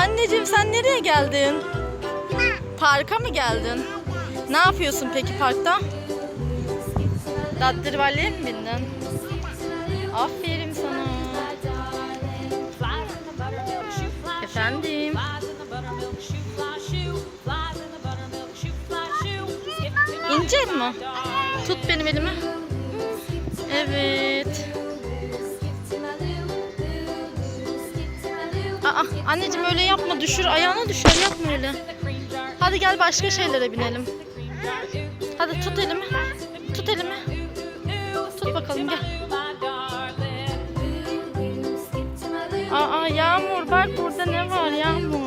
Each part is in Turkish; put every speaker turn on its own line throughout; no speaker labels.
Anneciğim sen nereye geldin? Parka mı geldin? Ne yapıyorsun peki parkta? Dattırvalliye mi bindin? Aferin sana. Efendim? İnecek mi? Tut benim elimi. Evet. Aa, anneciğim öyle yapma düşür ayağına düşer yapma öyle. Hadi gel başka şeylere binelim. Hadi tut elimi. Tut elimi. Tut bakalım gel. Aa Yağmur bak burada ne var Yağmur.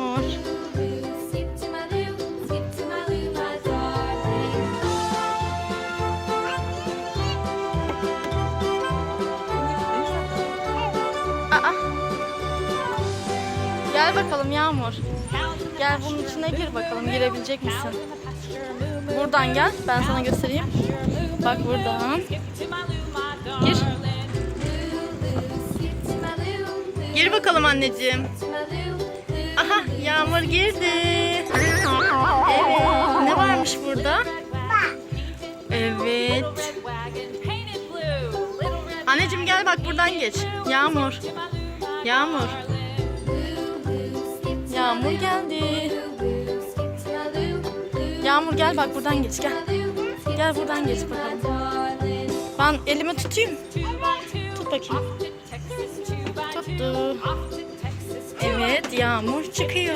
Bakalım Yağmur. Gel bunun içine gir bakalım girebilecek misin? Buradan gel ben sana göstereyim. Bak buradan. Gir. Gir bakalım anneciğim. Aha Yağmur girdi. Evet. Ne varmış burada? Evet. Anneciğim gel bak buradan geç. Yağmur. Yağmur. Yağmur geldi. Yağmur gel bak buradan geç gel. Gel buradan geç bakalım. Ben elimi tutayım. Tut bakayım. Tuttu. Evet Yağmur çıkıyor.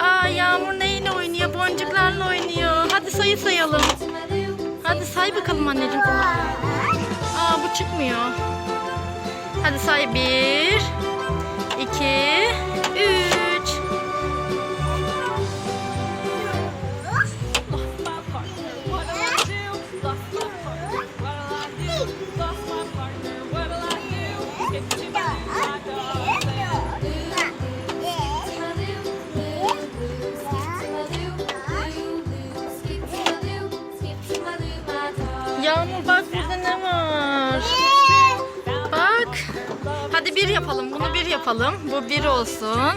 Aa Yağmur neyle oynuyor? Boncuklarla oynuyor. Hadi sayı sayalım. Hadi say bakalım anneciğim. Aa bu çıkmıyor. Hadi say. Bir, iki, üç. Yağmur bak yapalım. Bunu bir yapalım. Bu bir olsun.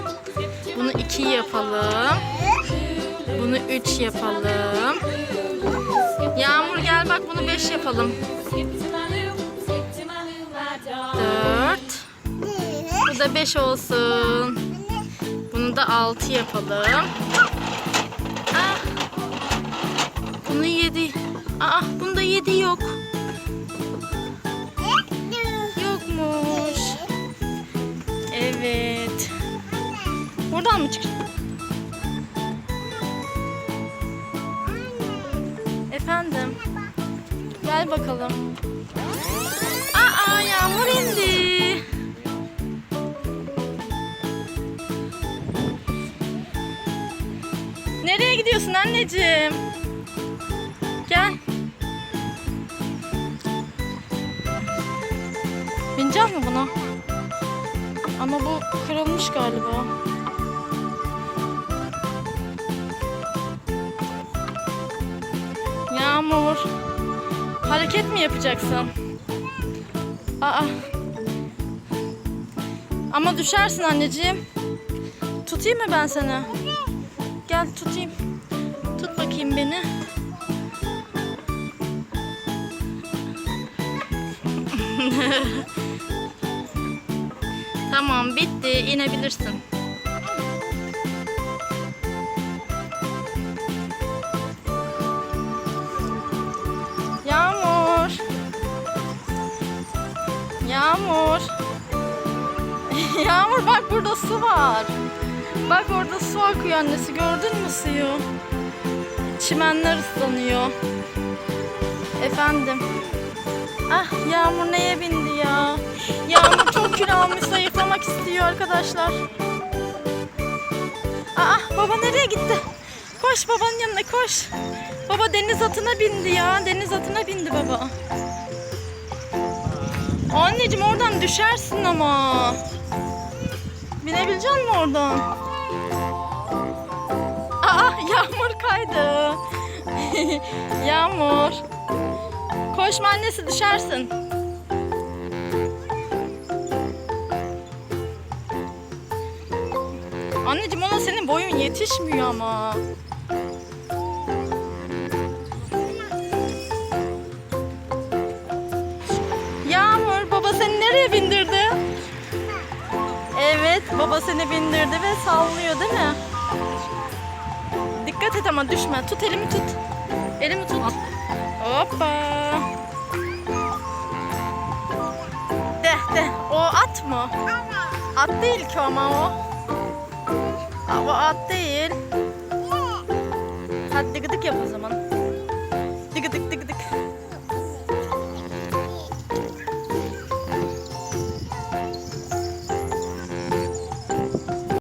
Bunu iki yapalım. Bunu üç yapalım. Yağmur gel bak bunu beş yapalım. Dört. Bu da beş olsun. Bunu da altı yapalım. Ah. Bunu yedi. Aa bunda yedi yok. Buradan mı çıkacak? Efendim. Gel bakalım. Aa yağmur indi. Nereye gidiyorsun anneciğim? Gel. Bineceğim mi buna? Ama bu kırılmış galiba. Yağmur. Hareket mi yapacaksın? Aa. Ama düşersin anneciğim. Tutayım mı ben seni? Gel tutayım. Tut bakayım beni. tamam bitti. İnebilirsin. Yağmur. Yağmur bak burada su var. Bak orada su akıyor annesi. Gördün mü suyu? Çimenler ıslanıyor. Efendim. Ah Yağmur neye bindi ya? Yağmur çok kilo almış zayıflamak istiyor arkadaşlar. Aa baba nereye gitti? Koş babanın yanına koş. Baba deniz atına bindi ya. Deniz atına bindi baba. Anneciğim oradan düşersin ama. Binebilecek misin oradan? Aa yağmur kaydı. yağmur. Koşma annesi düşersin. Anneciğim ona senin boyun yetişmiyor ama. Baba seni bindirdi ve sallıyor değil mi? Dikkat et ama düşme. Tut elimi tut. Elimi tut. Hoppa. De de. O at mı? At değil ki ama o. O at değil. Hadi gıdık yap o zaman.